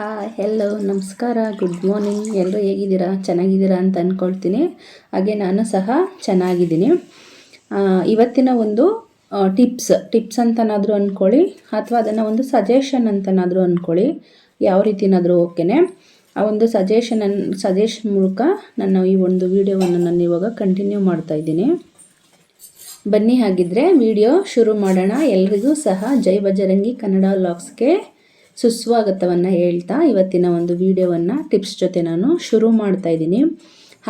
Hi hello ನಮಸ್ಕಾರ good morning ಎಲ್ಲರೂ ಹೇಗಿದ್ದೀರಾ? ಚೆನ್ನಾಗಿದ್ದೀರಾ ಅಂತ ಅಂದ್ಕೊಳ್ತೀನಿ ಹಾಗೆ ನಾನು ಸಹ ಚೆನ್ನಾಗಿದ್ದೀನಿ. ಇವತ್ತಿನ ಒಂದು ಟಿಪ್ಸ್ ಟಿಪ್ಸ್ ಅಂತನಾದರೂ ಅಂದ್ಕೊಳ್ಳಿ ಅಥವಾ ಅದನ್ನು ಒಂದು ಸಜೆಷನ್ ಅಂತನಾದರೂ ಅಂದ್ಕೊಳ್ಳಿ ಯಾವ ರೀತಿನಾದರೂ ಓಕೆನೆ? ಆ ಒಂದು ಸಜೆಷನ್ ಸಜೆಷನ್ ಮೂಲಕ ನಾನು ಈ ಒಂದು ವಿಡಿಯೋವನ್ನು ನಾನು ಇವಾಗ ಕಂಟಿನ್ಯೂ ಮಾಡ್ತಾ ಇದ್ದೀನಿ. ಬನ್ನಿ ಹಾಗಿದ್ರೆ ವಿಡಿಯೋ ಶುರು ಮಾಡೋಣ. ಎಲ್ರಿಗೂ ಸಹ ಜೈ ಬಜರಂಗಿ ಕನ್ನಡ ವ್ಲಾಗ್ಸ್ಗೆ ಸುಸ್ವಾಗತವನ್ನು ಹೇಳ್ತಾ ಇವತ್ತಿನ ಒಂದು ವಿಡಿಯೋವನ್ನು, ಟಿಪ್ಸ್ ಜೊತೆ ನಾನು ಶುರು ಮಾಡ್ತಾ ಇದ್ದೀನಿ.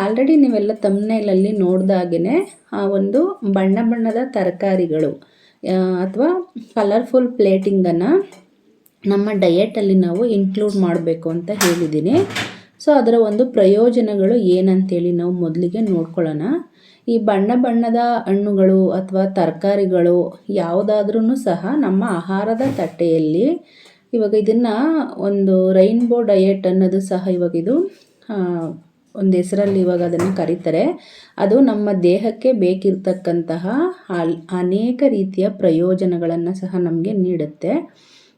ಆಲ್ರೆಡಿ ನೀವೆಲ್ಲ ತಮ್ಮನೇಲಲ್ಲಿ ನೋಡ್ದಾಗೇ ಆ ಒಂದು ಬಣ್ಣ ಬಣ್ಣದ ತರಕಾರಿಗಳು ಅಥವಾ ಕಲರ್ಫುಲ್ ಪ್ಲೇಟಿಂಗನ್ನು ನಮ್ಮ ಡಯೆಟಲ್ಲಿ ನಾವು ಇನ್ಕ್ಲೂಡ್ ಮಾಡಬೇಕು ಅಂತ ಹೇಳಿದ್ದೀನಿ. ಸೊ ಅದರ ಒಂದು ಪ್ರಯೋಜನಗಳು ಏನಂತೇಳಿ ನಾವು ಮೊದಲಿಗೆ ನೋಡ್ಕೊಳ್ಳೋಣ. ಈ ಬಣ್ಣ ಬಣ್ಣದ ಹಣ್ಣುಗಳು ಅಥವಾ ತರಕಾರಿಗಳು ಯಾವುದಾದ್ರೂ ಸಹ ನಮ್ಮ ಆಹಾರದ ತಟ್ಟೆಯಲ್ಲಿ ಇವಾಗ ಇದನ್ನು ಒಂದು ರೈನ್ಬೋ ಡಯೆಟ್ ಅನ್ನೋದು ಸಹ ಇವಾಗ ಇದು ಒಂದು ಹೆಸರಲ್ಲಿ ಇವಾಗ ಅದನ್ನು ಕರೀತಾರೆ. ಅದು ನಮ್ಮ ದೇಹಕ್ಕೆ ಬೇಕಿರ್ತಕ್ಕಂತಹ ಅನೇಕ ರೀತಿಯ ಪ್ರಯೋಜನಗಳನ್ನು ಸಹ ನಮಗೆ ನೀಡುತ್ತೆ.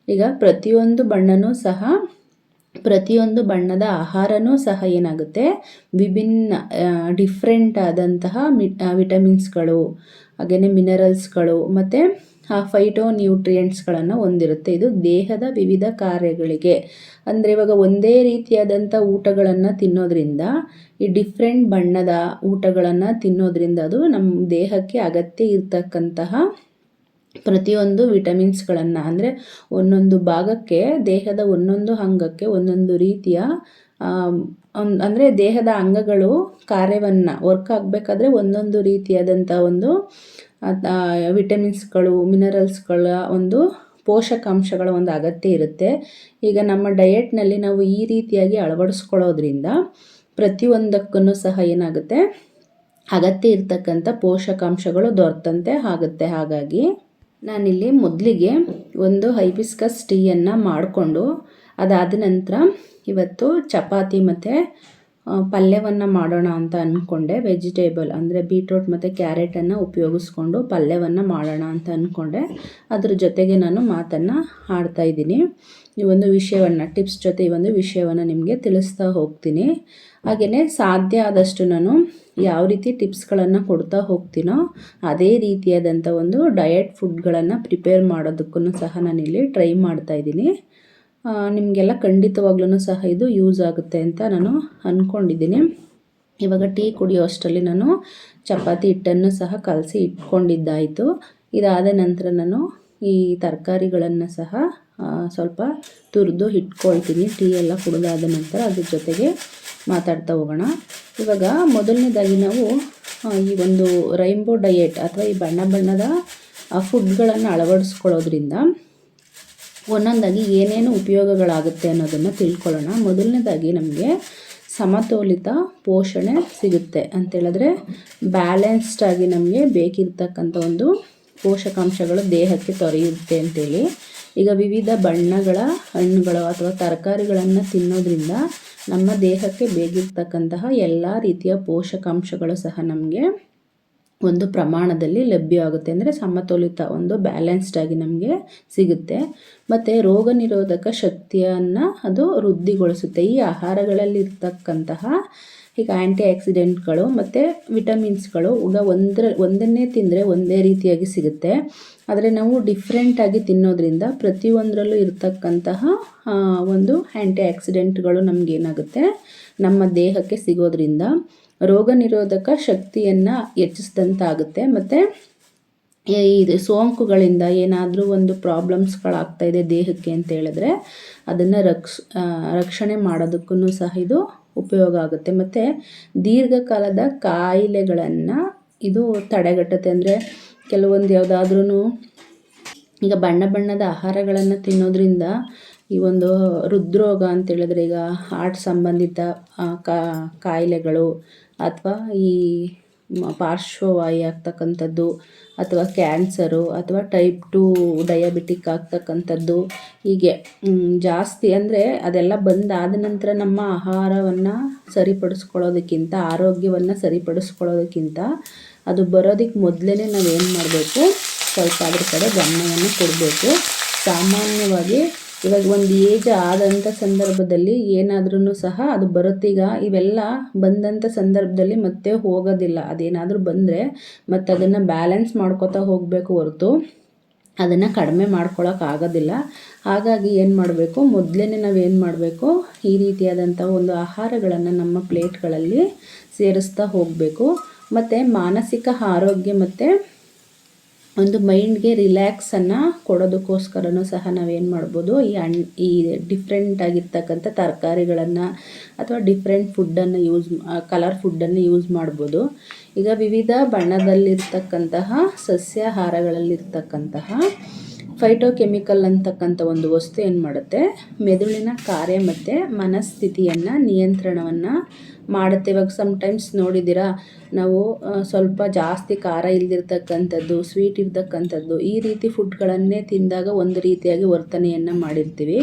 ಈಗ ಪ್ರತಿಯೊಂದು ಬಣ್ಣನೂ ಸಹ, ಪ್ರತಿಯೊಂದು ಬಣ್ಣದ ಆಹಾರನೂ ಸಹ ಏನಾಗುತ್ತೆ? ವಿಭಿನ್ನ ಡಿಫ್ರೆಂಟ್ ಆದಂತಹ ಮಿ ವಿಟಮಿನ್ಸ್ಗಳು ಹಾಗೆಯೇ ಮಿನರಲ್ಸ್ಗಳು ಮತ್ತು ಫೈಟೋ ನ್ಯೂಟ್ರಿಯೆಂಟ್ಸ್ಗಳನ್ನು ಹೊಂದಿರುತ್ತೆ. ಇದು ದೇಹದ ವಿವಿಧ ಕಾರ್ಯಗಳಿಗೆ. ಅಂದರೆ ಇವಾಗ ಒಂದೇ ರೀತಿಯಾದಂಥ ಊಟಗಳನ್ನು ತಿನ್ನೋದ್ರಿಂದ, ಈ ಡಿಫ್ರೆಂಟ್ ಬಣ್ಣದ ಊಟಗಳನ್ನು ತಿನ್ನೋದ್ರಿಂದ ಅದು ನಮ್ಮ ದೇಹಕ್ಕೆ ಅಗತ್ಯ ಇರ್ತಕ್ಕಂತಹ ಪ್ರತಿಯೊಂದು ವಿಟಮಿನ್ಸ್ಗಳನ್ನು, ಅಂದರೆ ಒಂದೊಂದು ಭಾಗಕ್ಕೆ, ದೇಹದ ಒಂದೊಂದು ಅಂಗಕ್ಕೆ ಒಂದೊಂದು ರೀತಿಯ ಅಂದರೆ ದೇಹದ ಅಂಗಗಳು ಕಾರ್ಯವನ್ನು ವರ್ಕ್ ಆಗಬೇಕಾದ್ರೆ ಒಂದೊಂದು ರೀತಿಯಾದಂಥ ಒಂದು ವಿಟಮಿನ್ಸ್ಗಳು, ಮಿನರಲ್ಸ್ಗಳ ಒಂದು ಪೋಷಕಾಂಶಗಳ ಒಂದು ಅಗತ್ಯ ಇರುತ್ತೆ. ಈಗ ನಮ್ಮ ಡಯೆಟ್ನಲ್ಲಿ ನಾವು ಈ ರೀತಿಯಾಗಿ ಅಳವಡಿಸ್ಕೊಳ್ಳೋದ್ರಿಂದ ಪ್ರತಿಯೊಂದಕ್ಕೂ ಸಹ ಏನಾಗುತ್ತೆ? ಅಗತ್ಯ ಇರತಕ್ಕಂಥ ಪೋಷಕಾಂಶಗಳು ದೊರೆತಂತೆ ಆಗುತ್ತೆ. ಹಾಗಾಗಿ ನಾನಿಲ್ಲಿ ಮೊದಲಿಗೆ ಒಂದು ಹೈಬಿಸ್ಕಸ್ ಟೀಯನ್ನು ಮಾಡಿಕೊಂಡು ಅದಾದ ನಂತರ ಇವತ್ತು ಚಪಾತಿ ಮತ್ತು ಪಲ್ಯವನ್ನು ಮಾಡೋಣ ಅಂತ ಅಂದ್ಕೊಂಡೆ ವೆಜಿಟೇಬಲ್ ಅಂದರೆ ಬೀಟ್ರೋಟ್ ಮತ್ತು ಕ್ಯಾರೆಟನ್ನು ಉಪಯೋಗಿಸ್ಕೊಂಡು ಪಲ್ಯವನ್ನು ಮಾಡೋಣ ಅಂತ ಅಂದ್ಕೊಂಡೆ ಅದ್ರ ಜೊತೆಗೆ ನಾನು ಮಾತನ್ನು ಆಡ್ತಾ ಇದ್ದೀನಿ. ಈ ಒಂದು ವಿಷಯವನ್ನು ಟಿಪ್ಸ್ ಜೊತೆ ಈ ಒಂದು ವಿಷಯವನ್ನು ನಿಮಗೆ ತಿಳಿಸ್ತಾ ಹೋಗ್ತೀನಿ. ಹಾಗೆಯೇ ಸಾಧ್ಯ ಆದಷ್ಟು ನಾನು ಯಾವ ರೀತಿ ಟಿಪ್ಸ್ಗಳನ್ನು ಕೊಡ್ತಾ ಹೋಗ್ತೀನೋ ಅದೇ ರೀತಿಯಾದಂಥ ಒಂದು ಡಯಟ್ ಫುಡ್ಗಳನ್ನು ಪ್ರಿಪೇರ್ ಮಾಡೋದಕ್ಕೂ ಸಹ ನಾನಿಲ್ಲಿ ಟ್ರೈ ಮಾಡ್ತಾ ಇದ್ದೀನಿ. ಆ, ನಿಮಗೆಲ್ಲ ಖಂಡಿತವಾಗ್ಲೂ ಸಹ ಇದು ಯೂಸ್ ಆಗುತ್ತೆ ಅಂತ ನಾನು ಅಂದ್ಕೊಂಡಿದ್ದೀನಿ ಇವಾಗ ಟೀ ಕುಡಿಯೋ ಅಷ್ಟರಲ್ಲಿ ನಾನು ಚಪಾತಿ ಹಿಟ್ಟನ್ನು ಸಹ ಕಲಸಿ ಇಟ್ಕೊಂಡಿದ್ದಾಯಿತು. ಇದಾದ ನಂತರ ನಾನು ಈ ತರಕಾರಿಗಳನ್ನು ಸಹ ಸ್ವಲ್ಪ ತುರಿದು ಇಟ್ಕೊಳ್ತೀನಿ. ಟೀ ಎಲ್ಲ ಕುಡಿದಾದ ನಂತರ ಅದ್ರ ಜೊತೆಗೆ ಮಾತಾಡ್ತಾ ಹೋಗೋಣ. ಇವಾಗ ಮೊದಲನೇದಾಗಿ ನಾವು ಈ ಒಂದು ರೈನ್ಬೋ ಡಯೆಟ್ ಅಥವಾ ಈ ಬಣ್ಣ ಬಣ್ಣದ ಫುಡ್ಗಳನ್ನು ಅಳವಡಿಸ್ಕೊಳ್ಳೋದ್ರಿಂದ ಒಂದೊಂದಾಗಿ ಏನೇನು ಉಪಯೋಗಗಳಾಗುತ್ತೆ ಅನ್ನೋದನ್ನು ತಿಳ್ಕೊಳ್ಳೋಣ. ಮೊದಲನೇದಾಗಿ ನಮಗೆ ಸಮತೋಲಿತ ಪೋಷಣೆ ಸಿಗುತ್ತೆ ಅಂತೇಳಿದ್ರೆ ಬ್ಯಾಲೆನ್ಸ್ಡ್ ಆಗಿ ನಮಗೆ ಬೇಕಿರ್ತಕ್ಕಂಥ ಒಂದು ಪೋಷಕಾಂಶಗಳು ದೇಹಕ್ಕೆ ದೊರೆಯುತ್ತೆ ಅಂತೇಳಿ. ಈಗ ವಿವಿಧ ಬಣ್ಣಗಳ ಹಣ್ಣುಗಳು ಅಥವಾ ತರಕಾರಿಗಳನ್ನು ತಿನ್ನೋದ್ರಿಂದ ನಮ್ಮ ದೇಹಕ್ಕೆ ಬೇಕಿರ್ತಕ್ಕಂತಹ ಎಲ್ಲ ರೀತಿಯ ಪೋಷಕಾಂಶಗಳು ಸಹ ನಮಗೆ ಒಂದು ಪ್ರಮಾಣದಲ್ಲಿ ಲಭ್ಯವಾಗುತ್ತೆ ಅಂದರೆ ಸಮತೋಲಿತ ಒಂದು ಬ್ಯಾಲೆನ್ಸ್ಡ್ ಆಗಿ ನಮಗೆ ಸಿಗುತ್ತೆ. ಮತ್ತು ರೋಗ ನಿರೋಧಕ ಶಕ್ತಿಯನ್ನು ಅದು ವೃದ್ಧಿಗೊಳಿಸುತ್ತೆ. ಈ ಆಹಾರಗಳಲ್ಲಿ ಇರ್ತಕ್ಕಂತಹ ಈಗ ಆ್ಯಂಟಿ ಆಕ್ಸಿಡೆಂಟ್ಗಳು ಮತ್ತು ವಿಟಮಿನ್ಸ್ಗಳು ಈಗ ಒಂದರ, ಒಂದನ್ನೇ ತಿಂದರೆ ಒಂದೇ ರೀತಿಯಾಗಿ ಸಿಗುತ್ತೆ. ಆದರೆ ನಾವು ಡಿಫ್ರೆಂಟಾಗಿ ತಿನ್ನೋದ್ರಿಂದ ಪ್ರತಿಯೊಂದರಲ್ಲೂ ಇರತಕ್ಕಂತಹ ಒಂದು ಆ್ಯಂಟಿ ಆಕ್ಸಿಡೆಂಟ್ಗಳು ನಮಗೇನಾಗುತ್ತೆ? ನಮ್ಮ ದೇಹಕ್ಕೆ ಸಿಗೋದ್ರಿಂದ. ರೋಗ ನಿರೋಧಕ ಶಕ್ತಿಯನ್ನು ಹೆಚ್ಚಿಸಿದಂತಾಗುತ್ತೆ. ಮತ್ತು ಇದು ಸೋಂಕುಗಳಿಂದ ಏನಾದರೂ ಒಂದು ಪ್ರಾಬ್ಲಮ್ಸ್ಗಳಾಗ್ತಾ ಇದೆ ದೇಹಕ್ಕೆ ಅಂತ ಹೇಳಿದ್ರೆ ಅದನ್ನು ರಕ್ಷ ರಕ್ಷಣೆ ಮಾಡೋದಕ್ಕೂ ಸಹ ಇದು ಉಪಯೋಗ ಆಗುತ್ತೆ. ಮತ್ತು ದೀರ್ಘಕಾಲದ ಕಾಯಿಲೆಗಳನ್ನು ಇದು ತಡೆಗಟ್ಟುತ್ತೆ. ಅಂದರೆ ಕೆಲವೊಂದು ಯಾವುದಾದ್ರೂ ಈಗ ಬಣ್ಣ ಬಣ್ಣದ ಆಹಾರಗಳನ್ನು ತಿನ್ನೋದ್ರಿಂದ ಈ ಒಂದು ಹೃದ್ರೋಗ ಅಂತೇಳಿದ್ರೆ ಈಗ ಹಾರ್ಟ್ ಸಂಬಂಧಿತ ಕಾಯಿಲೆಗಳು ಅಥವಾ ಈ ಪಾರ್ಶ್ವವಾಯು ಆಗ್ತಕ್ಕಂಥದ್ದು ಅಥವಾ ಕ್ಯಾನ್ಸರು ಅಥವಾ ಟೈಪ್ ಟು ಡಯಾಬಿಟಿಕ್ ಆಗ್ತಕ್ಕಂಥದ್ದು ಹೀಗೆ ಜಾಸ್ತಿ ಅಂದರೆ ಅದೆಲ್ಲ ಬಂದಾದ ನಂತರ ನಮ್ಮ ಆಹಾರವನ್ನು ಸರಿಪಡಿಸ್ಕೊಳ್ಳೋದಕ್ಕಿಂತ, ಆರೋಗ್ಯವನ್ನು ಸರಿಪಡಿಸ್ಕೊಳ್ಳೋದಕ್ಕಿಂತ ಅದು ಬರೋದಕ್ಕೆ ಮೊದಲೇ ನಾವೇನು ಮಾಡಬೇಕು? ಸ್ವಲ್ಪ ಅದ್ರ ಕಡೆ ಗಮನವನ್ನು ಕೊಡಬೇಕು. ಸಾಮಾನ್ಯವಾಗಿ ಇವಾಗ ಒಂದು ಏಜ್ ಆದಂಥ ಸಂದರ್ಭದಲ್ಲಿ ಏನಾದ್ರೂ ಸಹ ಅದು ಬರುತ್ತೀಗ ಇವೆಲ್ಲ ಬಂದಂಥ ಸಂದರ್ಭದಲ್ಲಿ ಮತ್ತೆ ಹೋಗೋದಿಲ್ಲ. ಅದೇನಾದರೂ ಬಂದರೆ ಮತ್ತು ಅದನ್ನು ಬ್ಯಾಲೆನ್ಸ್ ಮಾಡ್ಕೋತಾ ಹೋಗಬೇಕು ಹೊರತು. ಅದನ್ನು ಕಡಿಮೆ ಆಗೋದಿಲ್ಲ. ಹಾಗಾಗಿ ಏನು ಮಾಡಬೇಕು? ಮೊದಲೇ ನಾವೇನು ಮಾಡಬೇಕು? ಈ ರೀತಿಯಾದಂಥ ಒಂದು ಆಹಾರಗಳನ್ನು ನಮ್ಮ ಪ್ಲೇಟ್ಗಳಲ್ಲಿ ಸೇರಿಸ್ತಾ ಹೋಗಬೇಕು. ಮತ್ತು ಮಾನಸಿಕ ಆರೋಗ್ಯ ಮತ್ತು ಒಂದು ಮೈಂಡ್ಗೆ ರಿಲ್ಯಾಕ್ಸನ್ನು ಕೊಡೋದಕ್ಕೋಸ್ಕರನೂ ಸಹ ನಾವೇನು ಮಾಡ್ಬೋದು, ಈ ಹಣ್, ಈ ಡಿಫ್ರೆಂಟ್ ಆಗಿರ್ತಕ್ಕಂಥ ತರಕಾರಿಗಳನ್ನು ಅಥವಾ ಡಿಫ್ರೆಂಟ್ ಫುಡ್ಡನ್ನು ಯೂಸ್ ಕಲರ್ ಫುಡ್ಡನ್ನು ಯೂಸ್ ಮಾಡ್ಬೋದು. ಈಗ ವಿವಿಧ ಬಣ್ಣದಲ್ಲಿರ್ತಕ್ಕಂತಹ ಸಸ್ಯಾಹಾರಗಳಲ್ಲಿರ್ತಕ್ಕಂತಹ ಫೈಟೋಕೆಮಿಕಲ್ ಅಂತಕ್ಕಂಥ ಒಂದು ವಸ್ತು ಏನು ಮಾಡುತ್ತೆ, ಮೆದುಳಿನ ಕಾರ್ಯ ಮತ್ತು ಮನಸ್ಥಿತಿಯನ್ನು ನಿಯಂತ್ರಣವನ್ನು ಮಾಡುತ್ತೆ. ಇವಾಗ ಸಮ್ಟೈಮ್ಸ್ ನೋಡಿದ್ದೀರಾ, ನಾವು ಸ್ವಲ್ಪ ಜಾಸ್ತಿ ಖಾರ ಇಲ್ದಿರ್ತಕ್ಕಂಥದ್ದು ಸ್ವೀಟ್ ಇರ್ತಕ್ಕಂಥದ್ದು, ಈ ರೀತಿ ಫುಡ್ಗಳನ್ನೇ ತಿಂದಾಗ ಒಂದು ರೀತಿಯಾಗಿ ವರ್ತನೆಯನ್ನು ಮಾಡಿರ್ತೀವಿ.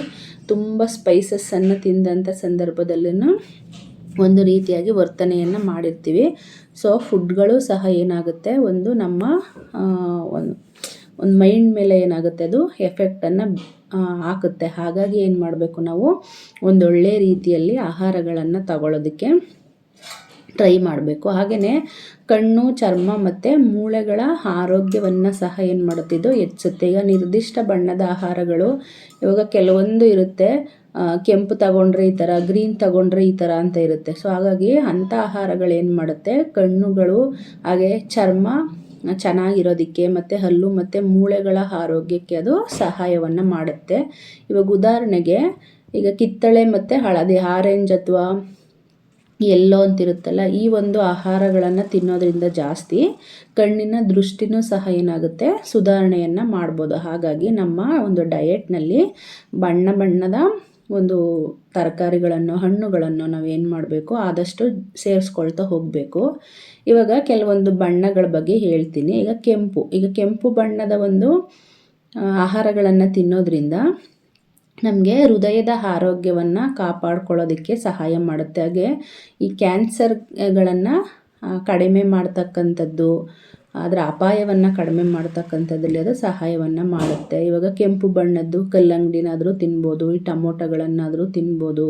ತುಂಬ ಸ್ಪೈಸಸ್ಸನ್ನು ತಿಂದಂಥ ಸಂದರ್ಭದಲ್ಲೂ ಒಂದು ರೀತಿಯಾಗಿ ವರ್ತನೆಯನ್ನು ಮಾಡಿರ್ತೀವಿ. ಸೊ ಫುಡ್ಗಳು ಸಹ ಏನಾಗುತ್ತೆ? ಒಂದು ನಮ್ಮ ಒಂದು ಒಂದು ಮೈಂಡ್ ಮೇಲೆ ಏನಾಗುತ್ತೆ ಅದು ಎಫೆಕ್ಟನ್ನು ಹಾಕುತ್ತೆ. ಹಾಗಾಗಿ ಏನು ಮಾಡಬೇಕು ನಾವು? ಒಂದೊಳ್ಳೆ ರೀತಿಯಲ್ಲಿ ಆಹಾರಗಳನ್ನು ತಗೊಳ್ಳೋದಕ್ಕೆ ಟ್ರೈ ಮಾಡಬೇಕು. ಹಾಗೆಯೇ ಕಣ್ಣು, ಚರ್ಮ ಮತ್ತು ಮೂಳೆಗಳ ಆರೋಗ್ಯವನ್ನು ಸಹ ಏನು ಮಾಡುತ್ತಿದ್ದು ಹೆಚ್ಚುತ್ತೆ. ಈಗ ನಿರ್ದಿಷ್ಟ ಬಣ್ಣದ ಆಹಾರಗಳು ಇವಾಗ ಕೆಲವೊಂದು ಇರುತ್ತೆ. ಕೆಂಪು ತಗೊಂಡ್ರೆ ಈ ಥರ ಗ್ರೀನ್ ತಗೊಂಡ್ರೆ ಈ ಥರ ಅಂತ ಇರುತ್ತೆ. ಸೊ, ಹಾಗಾಗಿ ಅಂಥ ಆಹಾರಗಳು ಏನು ಮಾಡುತ್ತೆ? ಕಣ್ಣುಗಳು, ಹಾಗೆ ಚರ್ಮ ಚೆನ್ನಾಗಿರೋದಕ್ಕೆ ಮತ್ತು ಹಲ್ಲು ಮತ್ತು ಮೂಳೆಗಳ ಆರೋಗ್ಯಕ್ಕೆ ಅದು ಸಹಾಯವನ್ನು ಮಾಡುತ್ತೆ. ಇವಾಗ ಉದಾಹರಣೆಗೆ ಈಗ ಕಿತ್ತಳೆ ಮತ್ತು ಹಳದಿ ಆರೆಂಜ್ ಅಥವಾ ಎಲ್ಲೋ ಅಂತಿರುತ್ತಲ್ಲ, ಈ ಒಂದು ಆಹಾರಗಳನ್ನು ತಿನ್ನೋದ್ರಿಂದ ಜಾಸ್ತಿ ಕಣ್ಣಿನ ದೃಷ್ಟಿನೂ ಸಹ ಏನಾಗುತ್ತೆ? ಸುಧಾರಣೆಯನ್ನು ಮಾಡ್ಬೋದು. ಹಾಗಾಗಿ ನಮ್ಮ ಒಂದು ಡಯೆಟ್ನಲ್ಲಿ ಬಣ್ಣ ಬಣ್ಣದ ಒಂದು ತರಕಾರಿಗಳನ್ನು, ಹಣ್ಣುಗಳನ್ನು ನಾವು ಏನು ಮಾಡಬೇಕು, ಆದಷ್ಟು ಸೇರಿಸ್ಕೊಳ್ತಾ ಹೋಗಬೇಕು. ಇವಾಗ ಕೆಲವೊಂದು ಬಣ್ಣಗಳ ಬಗ್ಗೆ ಹೇಳ್ತೀನಿ. ಈಗ ಕೆಂಪು ಈಗ ಕೆಂಪು ಬಣ್ಣದ ಒಂದು ಆಹಾರಗಳನ್ನು ತಿನ್ನೋದ್ರಿಂದ ನಮಗೆ ಹೃದಯದ ಆರೋಗ್ಯವನ್ನು ಕಾಪಾಡ್ಕೊಳ್ಳೋದಕ್ಕೆ ಸಹಾಯ ಮಾಡುತ್ತೆ. ಹಾಗೆ ಈ ಕ್ಯಾನ್ಸರ್ಗಳನ್ನು ಕಡಿಮೆ ಮಾಡ್ತಕ್ಕಂಥದ್ದು ಅದರ ಅಪಾಯವನ್ನು ಕಡಿಮೆ ಮಾಡ್ತಕ್ಕಂಥದ್ರಲ್ಲಿ ಅದು ಸಹಾಯವನ್ನು ಮಾಡುತ್ತೆ. ಇವಾಗ ಕೆಂಪು ಬಣ್ಣದ್ದು ಕಲ್ಲಂಗಡಿನಾದರೂ ತಿನ್ಬೋದು, ಈ ಟೊಮೊಟೊಗಳನ್ನಾದರೂ ತಿನ್ಬೋದು,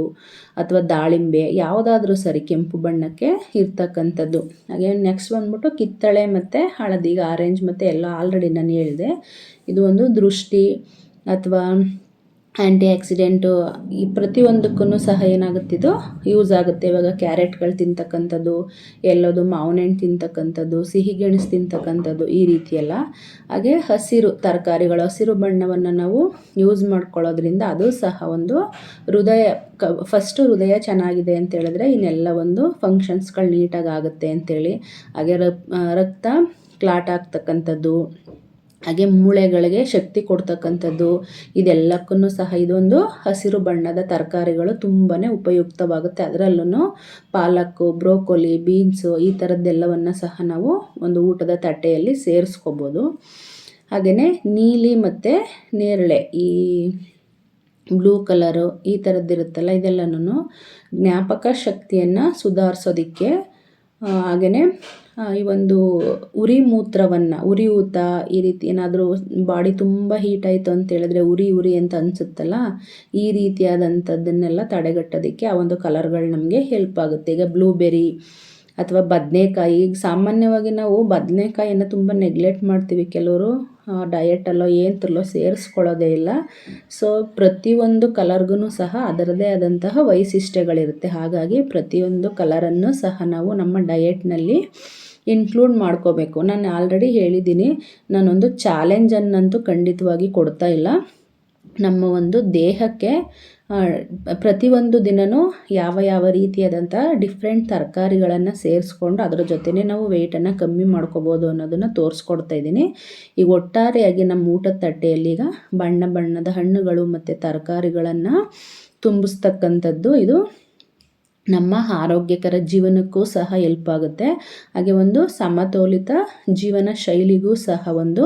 ಅಥವಾ ದಾಳಿಂಬೆ, ಯಾವುದಾದ್ರೂ ಸರಿ ಕೆಂಪು ಬಣ್ಣಕ್ಕೆ ಇರ್ತಕ್ಕಂಥದ್ದು. ಹಾಗೆ ನೆಕ್ಸ್ಟ್ ಬಂದ್ಬಿಟ್ಟು ಕಿತ್ತಳೆ ಮತ್ತು ಹಳದಿ, ಈಗ ಆರೆಂಜ್ ಮತ್ತು ಎಲ್ಲ ಆಲ್ರೆಡಿ ನಾನು ಹೇಳಿದೆ. ಇದು ಒಂದು ದೃಷ್ಟಿ ಅಥವಾ ಆ್ಯಂಟಿ ಆಕ್ಸಿಡೆಂಟು, ಈ ಪ್ರತಿಯೊಂದಕ್ಕೂ ಸಹ ಏನಾಗುತ್ತಿದ್ದು ಯೂಸ್ ಆಗುತ್ತೆ. ಇವಾಗ ಕ್ಯಾರೆಟ್ಗಳು ತಿಂತಕ್ಕಂಥದ್ದು, ಎಲ್ಲದು ಮಾವಿನ ಹಣ್ಣು ತಿಂತಕ್ಕಂಥದ್ದು ಸಿಹಿ ಗೆಣಸು ತಿಂತಕ್ಕಂಥದ್ದು ಈ ರೀತಿಯೆಲ್ಲ. ಹಾಗೆ ಹಸಿರು ತರಕಾರಿಗಳು, ಹಸಿರು ಬಣ್ಣವನ್ನು ನಾವು ಯೂಸ್ ಮಾಡ್ಕೊಳ್ಳೋದ್ರಿಂದ ಅದು ಸಹ ಒಂದು ಹೃದಯ ಕ ಫಸ್ಟು ಹೃದಯ ಚೆನ್ನಾಗಿದೆ ಅಂತ ಹೇಳಿದ್ರೆ ಇನ್ನೆಲ್ಲ ಒಂದು ಫಂಕ್ಷನ್ಸ್ಗಳು ನೀಟಾಗಿ ಆಗುತ್ತೆ ಅಂತೇಳಿ. ಹಾಗೆ ರಕ್ತ ಕ್ಲಾಟ್ ಆಗ್ತಕ್ಕಂಥದ್ದು ಹಾಗೆ ಮೂಳೆಗಳಿಗೆ ಶಕ್ತಿ ಕೊಡ್ತಕ್ಕಂಥದ್ದು ಇದೆಲ್ಲಕ್ಕೂ ಸಹ ಇದೊಂದು ಹಸಿರು ಬಣ್ಣದ ತರಕಾರಿಗಳು ತುಂಬಾ ಉಪಯುಕ್ತವಾಗುತ್ತೆ. ಅದರಲ್ಲೂ ಪಾಲಕ್ಕು ಬ್ರೋಕೊಲಿ, ಬೀನ್ಸು ಈ ಥರದ್ದೆಲ್ಲವನ್ನು ಸಹ ನಾವು ಒಂದು ಊಟದ ತಟ್ಟೆಯಲ್ಲಿ ಸೇರಿಸ್ಕೋಬೋದು. ಹಾಗೆಯೇ ನೀಲಿ ಮತ್ತು ನೇರಳೆ, ಈ ಬ್ಲೂ ಕಲರು ಈ ಥರದ್ದಿರುತ್ತಲ್ಲ ಇದೆಲ್ಲನೂ ಜ್ಞಾಪಕ ಶಕ್ತಿಯನ್ನು ಸುಧಾರಿಸೋದಕ್ಕೆ ಹಾಗೆಯೇ ಈ ಒಂದು ಉರಿ ಮೂತ್ರವನ್ನು, ಉರಿ ಊತ ಈ ರೀತಿ ಏನಾದರೂ ಬಾಡಿ ತುಂಬ ಹೀಟ್ ಆಯಿತು ಅಂತ ಹೇಳಿದ್ರೆ ಉರಿ ಉರಿ ಅಂತ ಅನಿಸುತ್ತಲ್ಲ, ಈ ರೀತಿಯಾದಂಥದ್ದನ್ನೆಲ್ಲ ತಡೆಗಟ್ಟೋದಕ್ಕೆ ಆ ಒಂದು ಕಲರ್ಗಳು ನಮಗೆ ಹೆಲ್ಪ್ ಆಗುತ್ತೆ. ಈಗ ಬ್ಲೂಬೆರಿ ಅಥವಾ ಬದನೆಕಾಯಿ, ಈಗ ಸಾಮಾನ್ಯವಾಗಿ ನಾವು ಬದನೆಕಾಯಿಯನ್ನು ತುಂಬ ನೆಗ್ಲೆಕ್ಟ್ ಮಾಡ್ತೀವಿ ಕೆಲವರು ಡಯೆಟಲ್ಲೋ ಏನತ್ರಲ್ಲೋ ಸೇರಿಸ್ಕೊಳ್ಳೋದೇ ಇಲ್ಲ. ಸೊ ಪ್ರತಿಯೊಂದು ಕಲರ್ಗೂ ಸಹ ಅದರದೇ ಆದಂತಹ ವೈಶಿಷ್ಟ್ಯಗಳಿರುತ್ತೆ. ಹಾಗಾಗಿ ಪ್ರತಿಯೊಂದು ಕಲರನ್ನು ಸಹ ನಾವು ನಮ್ಮ ಡಯೆಟ್ನಲ್ಲಿ ಇನ್ಕ್ಲೂಡ್ ಮಾಡ್ಕೋಬೇಕು. ನಾನು ಆಲ್ರೆಡಿ ಹೇಳಿದ್ದೀನಿ. ನಾನೊಂದು ಚಾಲೆಂಜನ್ನಂತೂ ಖಂಡಿತವಾಗಿ ಕೊಡ್ತಾ ಇಲ್ಲ. ನಮ್ಮ ಒಂದು ದೇಹಕ್ಕೆ ಪ್ರತಿಯೊಂದು ದಿನವೂ ಯಾವ ಯಾವ ರೀತಿಯಾದಂಥ ಡಿಫ್ರೆಂಟ್ ತರಕಾರಿಗಳನ್ನು ಸೇರಿಸ್ಕೊಂಡು ಅದರ ಜೊತೆನೇ ನಾವು ವೆಯ್ಟನ್ನು ಕಮ್ಮಿ ಮಾಡ್ಕೋಬೋದು ಅನ್ನೋದನ್ನು ತೋರಿಸ್ಕೊಡ್ತಾ ಇದ್ದೀನಿ. ಈಗ ಒಟ್ಟಾರೆಯಾಗಿ ನಮ್ಮ ಊಟದ ತಟ್ಟೆಯಲ್ಲಿ ಈಗ ಬಣ್ಣ ಬಣ್ಣದ ಹಣ್ಣುಗಳು ಮತ್ತು ತರಕಾರಿಗಳನ್ನು ತುಂಬಿಸ್ತಕ್ಕಂಥದ್ದು ಇದು ನಮ್ಮ ಆರೋಗ್ಯಕರ ಜೀವನಕ್ಕೂ ಸಹ ಹೆಲ್ಪ್ ಆಗುತ್ತೆ. ಹಾಗೆ ಒಂದು ಸಮತೋಲಿತ ಜೀವನ ಶೈಲಿಗೂ ಸಹ ಒಂದು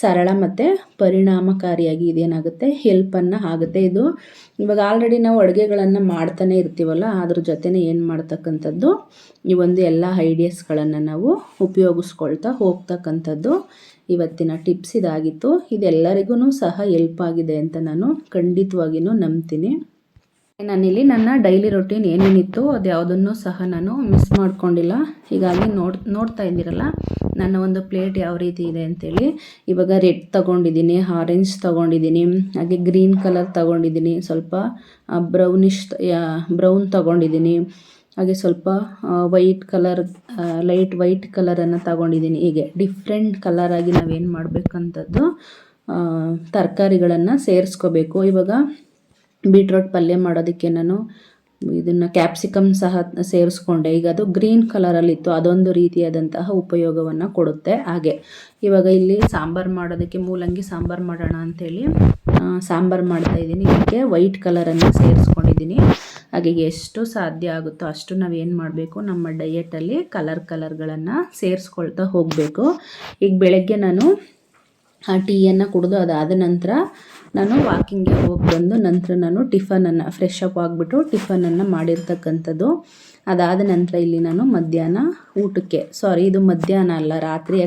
ಸರಳ ಮತ್ತು ಪರಿಣಾಮಕಾರಿಯಾಗಿ ಇದೇನಾಗುತ್ತೆ ಹೆಲ್ಪನ್ನು ಆಗುತ್ತೆ. ಇದು ಇವಾಗ ಆಲ್ರೆಡಿ ನಾವು ಅಡುಗೆಗಳನ್ನು ಮಾಡ್ತಾನೆ ಇರ್ತೀವಲ್ಲ, ಅದ್ರ ಜೊತೆ ಏನು ಮಾಡ್ತಕ್ಕಂಥದ್ದು, ಈ ಒಂದು ಎಲ್ಲ ಐಡಿಯಾಸ್ಗಳನ್ನು ನಾವು ಉಪಯೋಗಿಸ್ಕೊಳ್ತಾ ಹೋಗ್ತಕ್ಕಂಥದ್ದು ಇವತ್ತಿನ ಟಿಪ್ಸ್ ಇದಾಗಿತ್ತು. ಇದೆಲ್ಲರಿಗೂ ಸಹ ಹೆಲ್ಪ್ ಆಗಿದೆ ಅಂತ ನಾನು ಖಂಡಿತವಾಗಿಯೂ ನಂಬ್ತೀನಿ. ನಾನಿಲ್ಲಿ ನನ್ನ ಡೈಲಿ ರೊಟೀನ್ ಏನೇನಿತ್ತು ಅದು ಯಾವುದನ್ನು ಸಹ ನಾನು ಮಿಸ್ ಮಾಡ್ಕೊಂಡಿಲ್ಲ. ಹೀಗಾಗಿ ನೋಡ್, ನೋಡ್ತಾ ಇದ್ದೀರಲ್ಲ, ನನ್ನ ಒಂದು ಪ್ಲೇಟ್ ಯಾವ ರೀತಿ ಇದೆ ಅಂತೇಳಿ. ಇವಾಗ ರೆಡ್ ತೊಗೊಂಡಿದ್ದೀನಿ, ಆರೆಂಜ್ ತೊಗೊಂಡಿದ್ದೀನಿ, ಹಾಗೆ ಗ್ರೀನ್ ಕಲರ್ ತೊಗೊಂಡಿದ್ದೀನಿ, ಸ್ವಲ್ಪ ಬ್ರೌನಿಶ್ ಬ್ರೌನ್ ತೊಗೊಂಡಿದ್ದೀನಿ, ಹಾಗೆ ಸ್ವಲ್ಪ ವೈಟ್ ಕಲರ್ ಲೈಟ್ ವೈಟ್ ಕಲರನ್ನು ತಗೊಂಡಿದ್ದೀನಿ. ಹೀಗೆ ಡಿಫ್ರೆಂಟ್ ಕಲರಾಗಿ ನಾವೇನು ಮಾಡಬೇಕಂಥದ್ದು ತರಕಾರಿಗಳನ್ನು ಸೇರಿಸ್ಕೋಬೇಕು. ಇವಾಗ ಬೀಟ್ರೋಟ್ ಪಲ್ಯ ಮಾಡೋದಕ್ಕೆ ನಾನು ಇದನ್ನು ಕ್ಯಾಪ್ಸಿಕಮ್ ಸಹ ಸೇರಿಸ್ಕೊಂಡೆ. ಈಗ ಅದು ಗ್ರೀನ್ ಕಲರಲ್ಲಿತ್ತು ಅದೊಂದು ರೀತಿಯಾದಂತಹ ಉಪಯೋಗವನ್ನು ಕೊಡುತ್ತೆ ಹಾಗೆ. ಇವಾಗ ಇಲ್ಲಿ ಸಾಂಬಾರು ಮಾಡೋದಕ್ಕೆ ಮೂಲಂಗಿ ಸಾಂಬಾರು ಮಾಡೋಣ ಅಂಥೇಳಿ ಸಾಂಬಾರು ಮಾಡ್ತಾಯಿದ್ದೀನಿ ಇದಕ್ಕೆ ವೈಟ್ ಕಲರನ್ನು ಸೇರಿಸ್ಕೊಂಡಿದ್ದೀನಿ. ಹಾಗೆ ಎಷ್ಟು ಸಾಧ್ಯ ಆಗುತ್ತೋ ಅಷ್ಟು ನಾವು ಏನು ಮಾಡಬೇಕು, ನಮ್ಮ ಡಯೆಟಲ್ಲಿ ಕಲರ್ ಕಲರ್ಗಳನ್ನು ಸೇರಿಸ್ಕೊಳ್ತಾ ಹೋಗಬೇಕು. ಈಗ ಬೆಳಗ್ಗೆ ನಾನು ಆ ಟೀಯನ್ನು ಕುಡಿದು ಅದಾದ ನಂತರ ನಾನು ವಾಕಿಂಗ್ಗೆ ಹೋಗಿ ಬಂದು ನಂತರ ನಾನು ಟಿಫನನ್ನು ಫ್ರೆಶ್ ಅಪ್ ಆಗಿಬಿಟ್ಟು ಟಿಫನನ್ನು ಮಾಡಿರ್ತಕ್ಕಂಥದ್ದು. ಅದಾದ ನಂತರ ಇಲ್ಲಿ ನಾನು ಮಧ್ಯಾಹ್ನ ಊಟಕ್ಕೆ ಸಾರಿ ಇದು ಮಧ್ಯಾಹ್ನ ಅಲ್ಲ, ರಾತ್ರಿ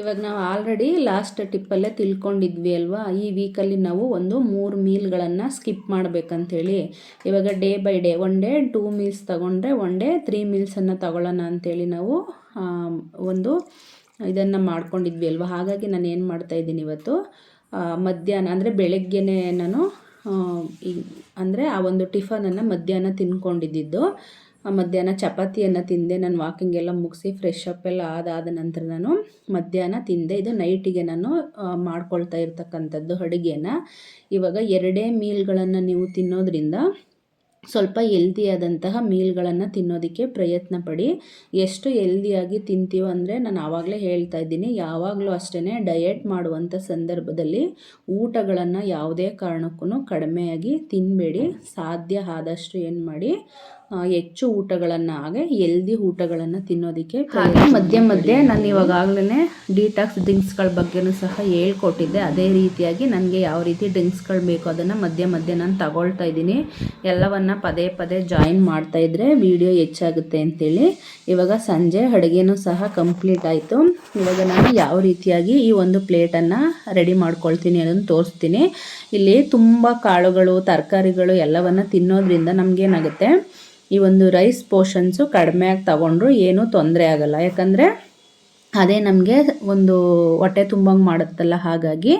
ಇವಾಗ ನಾವು ಆಲ್ರೆಡಿ ಲಾಸ್ಟ್ ಟಿಪ್ಪಲ್ಲೇ ತಿಳ್ಕೊಂಡಿದ್ವಿ ಅಲ್ವಾ? ಈ ವೀಕಲ್ಲಿ ನಾವು ಒಂದು ಮೂರು ಮೀಲ್ಗಳನ್ನು ಸ್ಕಿಪ್ ಮಾಡಬೇಕಂತೇಳಿ. ಇವಾಗ day by day one day two meals ತೊಗೊಂಡ್ರೆ ಒನ್ ಡೇ ತ್ರೀ ಮೀಲ್ಸನ್ನು ತಗೊಳ್ಳೋಣ ಅಂಥೇಳಿ ನಾವು ಒಂದು ಇದನ್ನು ಮಾಡ್ಕೊಂಡಿದ್ವಿ ಅಲ್ವಾ? ಹಾಗಾಗಿ ನಾನು ಏನು ಮಾಡ್ತಾಯಿದ್ದೀನಿ ಇವತ್ತು? ಮಧ್ಯಾಹ್ನ, ಅಂದರೆ ಬೆಳಗ್ಗೆನೇ ನಾನು ಅಂದರೆ ಆ ಒಂದು ಟಿಫನನ್ನು ಮಧ್ಯಾಹ್ನ ತಿನ್ಕೊಂಡಿದ್ದಿದ್ದು. ಮಧ್ಯಾಹ್ನ ಚಪಾತಿಯನ್ನು ತಿಂದೆ, ನಾನು ವಾಕಿಂಗ್ ಎಲ್ಲ ಮುಗಿಸಿ ಫ್ರೆಶ್ ಅಪ್ ಎಲ್ಲ ಆದಾದ ನಂತರ ನಾನು ಮಧ್ಯಾಹ್ನ ತಿಂದೆ. ಇದು ನೈಟಿಗೆ ನಾನು ಮಾಡ್ಕೊಳ್ತಾ ಇರ್ತಕ್ಕಂಥದ್ದು ಅಡುಗೆನ ಇವಾಗ ಎರಡೇ ಮೀಲ್ಗಳನ್ನು ನೀವು ತಿನ್ನೋದ್ರಿಂದ ಸ್ವಲ್ಪ ಎಲ್ದಿಯಾದಂತಹ ಮೀಲ್ಗಳನ್ನು ತಿನ್ನೋದಕ್ಕೆ ಪ್ರಯತ್ನ ಪಡಿ ಎಷ್ಟು ಎಲ್ದಿಯಾಗಿ ತಿಂತೀವೋ ಅಂದರೆ ನಾನು ಆವಾಗಲೇ ಹೇಳ್ತಾ ಇದ್ದೀನಿ, ಯಾವಾಗಲೂ ಅಷ್ಟೇ ಡಯೆಟ್ ಮಾಡುವಂಥ ಸಂದರ್ಭದಲ್ಲಿ ಊಟಗಳನ್ನು ಯಾವುದೇ ಕಾರಣಕ್ಕೂ ಕಡಿಮೆಯಾಗಿ ತಿನ್ನಬೇಡಿ ಸಾಧ್ಯ ಆದಷ್ಟು ಏನು ಮಾಡಿ ಹೆಚ್ಚು ಊಟಗಳನ್ನು ಹಾಗೆ ಎಲ್ದಿ ಊಟಗಳನ್ನು ತಿನ್ನೋದಕ್ಕೆ ಹಾಗೆ ಮಧ್ಯೆ ಮಧ್ಯೆ ನಾನು ಇವಾಗಲೇ ಡಿಟಾಕ್ಸ್ ಡ್ರಿಂಕ್ಸ್ಗಳ ಬಗ್ಗೆನೂ ಸಹ ಹೇಳ್ಕೊಟ್ಟಿದ್ದೆ. ಅದೇ ರೀತಿಯಾಗಿ ನನಗೆ ಯಾವ ರೀತಿ ಡ್ರಿಂಕ್ಸ್ಗಳು ಬೇಕು ಅದನ್ನು ಮಧ್ಯೆ ಮಧ್ಯೆ ನಾನು ತಗೊಳ್ತಾ ಇದ್ದೀನಿ. ಎಲ್ಲವನ್ನು ಪದೇ ಪದೇ ಜಾಯಿನ್ ಮಾಡ್ತಾ ಇದ್ರೆ ವಿಡಿಯೋ ಹೆಚ್ಚಾಗುತ್ತೆ ಅಂತೇಳಿ. ಇವಾಗ ಸಂಜೆ ಅಡುಗೆನೂ ಸಹ ಕಂಪ್ಲೀಟ್ ಆಯಿತು. ಇವಾಗ ನಾನು ಯಾವ ರೀತಿಯಾಗಿ ಈ ಒಂದು ಪ್ಲೇಟನ್ನು ರೆಡಿ ಮಾಡ್ಕೊಳ್ತೀನಿ ಅದನ್ನು ತೋರಿಸ್ತೀನಿ. ಇಲ್ಲಿ ತುಂಬ ಕಾಳುಗಳು ತರಕಾರಿಗಳು ಎಲ್ಲವನ್ನು ತಿನ್ನೋದ್ರಿಂದ ನಮಗೇನಾಗುತ್ತೆ? ಈ ಒಂದು ರೈಸ್ ಪೋರ್ಷನ್ಸು ಆಗಿ ತಗೊಂಡ್ರು ಏನೂ ತೊಂದರೆ ಆಗಲ್ಲ. ಯಾಕಂದರೆ ಅದೇ ನಮಗೆ ಒಂದು ಹೊಟ್ಟೆ ತುಂಬಂಗೆ ಮಾಡುತ್ತಲ್ಲ, ಹಾಗಾಗಿ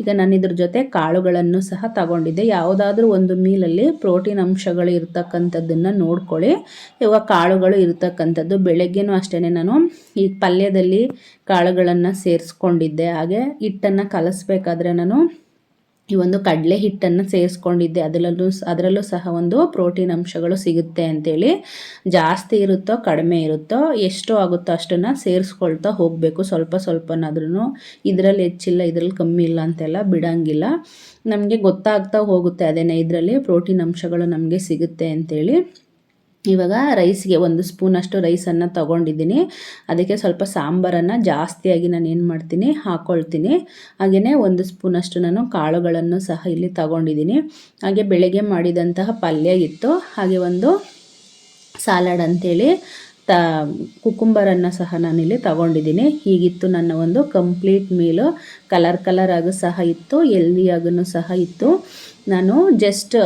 ಈಗ ನಾನು ಇದ್ರ ಜೊತೆ ಕಾಳುಗಳನ್ನು ಸಹ ತಗೊಂಡಿದ್ದೆ. ಯಾವುದಾದ್ರೂ ಒಂದು ಮೀಲಲ್ಲಿ ಪ್ರೋಟೀನ್ ಅಂಶಗಳು ಇರ್ತಕ್ಕಂಥದ್ದನ್ನು ನೋಡ್ಕೊಳ್ಳಿ. ಇವಾಗ ಕಾಳುಗಳು ಇರ್ತಕ್ಕಂಥದ್ದು ಬೆಳಗ್ಗೆನೂ ಅಷ್ಟೇ ನಾನು ಈ ಪಲ್ಯದಲ್ಲಿ ಕಾಳುಗಳನ್ನು ಸೇರಿಸ್ಕೊಂಡಿದ್ದೆ. ಹಾಗೆ ಹಿಟ್ಟನ್ನು ಕಲಿಸ್ಬೇಕಾದ್ರೆ ನಾನು ಈ ಒಂದು ಕಡಲೆ ಹಿಟ್ಟನ್ನು ಸೇರಿಸ್ಕೊಂಡಿದ್ದೆ. ಅದರಲ್ಲೂ ಅದರಲ್ಲೂ ಸಹ ಒಂದು ಪ್ರೋಟೀನ್ ಅಂಶಗಳು ಸಿಗುತ್ತೆ ಅಂತೇಳಿ. ಜಾಸ್ತಿ ಇರುತ್ತೋ ಕಡಿಮೆ ಇರುತ್ತೋ ಎಷ್ಟು ಆಗುತ್ತೋ ಅಷ್ಟನ್ನು ಸೇರಿಸ್ಕೊಳ್ತಾ ಹೋಗಬೇಕು. ಸ್ವಲ್ಪ ಸ್ವಲ್ಪನಾದ್ರೂ ಇದರಲ್ಲಿ ಹೆಚ್ಚಿಲ್ಲ, ಇದರಲ್ಲಿ ಕಮ್ಮಿ ಇಲ್ಲ ಅಂತೆಲ್ಲ ಬಿಡೋಂಗಿಲ್ಲ. ನಮಗೆ ಗೊತ್ತಾಗ್ತಾ ಹೋಗುತ್ತೆ, ಅದೇನೇ ಇದರಲ್ಲಿ ಪ್ರೋಟೀನ್ ಅಂಶಗಳು ನಮಗೆ ಸಿಗುತ್ತೆ ಅಂತೇಳಿ. ಇವಾಗ ರೈಸ್ಗೆ ಒಂದು ಸ್ಪೂನಷ್ಟು ರೈಸನ್ನು ತೊಗೊಂಡಿದ್ದೀನಿ. ಅದಕ್ಕೆ ಸ್ವಲ್ಪ ಸಾಂಬಾರನ್ನು ಜಾಸ್ತಿಯಾಗಿ ನಾನು ಏನು ಮಾಡ್ತೀನಿ ಹಾಕ್ಕೊಳ್ತೀನಿ ಹಾಗೆಯೇ ಒಂದು ಸ್ಪೂನಷ್ಟು ನಾನು ಕಾಳುಗಳನ್ನು ಸಹ ಇಲ್ಲಿ ತಗೊಂಡಿದ್ದೀನಿ. ಹಾಗೆ ಬೆಳಗ್ಗೆ ಮಾಡಿದಂತಹ ಪಲ್ಯ ಇತ್ತು. ಹಾಗೆ ಒಂದು ಸಾಲಡ್ ಅಂಥೇಳಿ ತ, ಕುಕುಂಬರನ್ನು ಸಹ ನಾನಿಲ್ಲಿ ತಗೊಂಡಿದ್ದೀನಿ. ಹೀಗಿತ್ತು ನನ್ನ ಒಂದು ಕಂಪ್ಲೀಟ್ ಮೀಲು ಕಲರ್ ಕಲರ್ ಆಗು ಸಹ ಇತ್ತು ಎಲ್ದಿಯಾಗೂ ಸಹ ಇತ್ತು. ನಾನು ಜಸ್ಟ್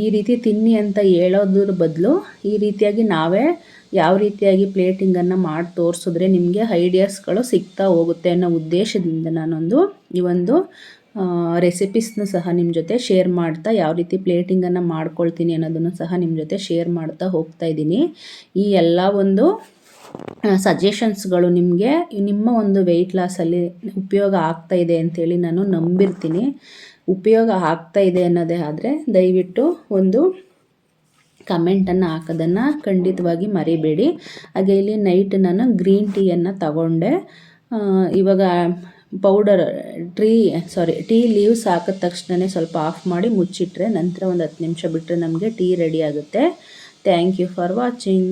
ಈ ರೀತಿ ತಿನ್ನಿ ಅಂತ ಹೇಳೋದ್ರ ಬದಲು ಈ ರೀತಿಯಾಗಿ ನಾವೇ ಯಾವ ರೀತಿಯಾಗಿ ಪ್ಲೇಟಿಂಗನ್ನು ಮಾಡಿ ತೋರಿಸಿದ್ರೆ ನಿಮಗೆ ಐಡಿಯಾಸ್ಗಳು ಸಿಗ್ತಾ ಹೋಗುತ್ತೆ ಅನ್ನೋ ಉದ್ದೇಶದಿಂದ ನಾನೊಂದು ಈ ಒಂದು ರೆಸಿಪೀಸ್ನ ಸಹ ನಿಮ್ಮ ಜೊತೆ ಶೇರ್ ಮಾಡ್ತಾ, ಯಾವ ರೀತಿ ಪ್ಲೇಟಿಂಗನ್ನು ಮಾಡ್ಕೊಳ್ತೀನಿ ಅನ್ನೋದನ್ನು ಸಹ ನಿಮ್ಮ ಜೊತೆ ಶೇರ್ ಮಾಡ್ತಾ ಹೋಗ್ತಾ ಇದ್ದೀನಿ. ಈ ಎಲ್ಲ ಒಂದು ಸಜೆಷನ್ಸ್ಗಳು ನಿಮಗೆ ನಿಮ್ಮ ಒಂದು ವೆಯ್ಟ್ ಲಾಸಲ್ಲಿ ಉಪಯೋಗ ಆಗ್ತಾ ಇದೆ ಅಂಥೇಳಿ ನಾನು ನಂಬಿರ್ತೀನಿ. ಉಪಯೋಗ ಆಗ್ತಾ ಇದೆ ಅನ್ನೋದೇ ಆದರೆ ದಯವಿಟ್ಟು ಒಂದು ಕಮೆಂಟನ್ನು ಹಾಕೋದನ್ನು ಖಂಡಿತವಾಗಿ ಮರಿಬೇಡಿ. ಹಾಗೆ ಇಲ್ಲಿ ನೈಟ್ ನಾನು ಗ್ರೀನ್ ಟೀಯನ್ನು ತಗೊಂಡೆ. ಇವಾಗ powder tree sorry tea leaves ಹಾಕಿದ ತಕ್ಷಣವೇ ಸ್ವಲ್ಪ ಆಫ್ ಮಾಡಿ ಮುಚ್ಚಿಟ್ರೆ ನಂತರ ಒಂದು ಹತ್ತು ನಿಮಿಷ ಬಿಟ್ಟರೆ ನಮಗೆ ಟೀ ರೆಡಿ ಆಗುತ್ತೆ. Thank you for watching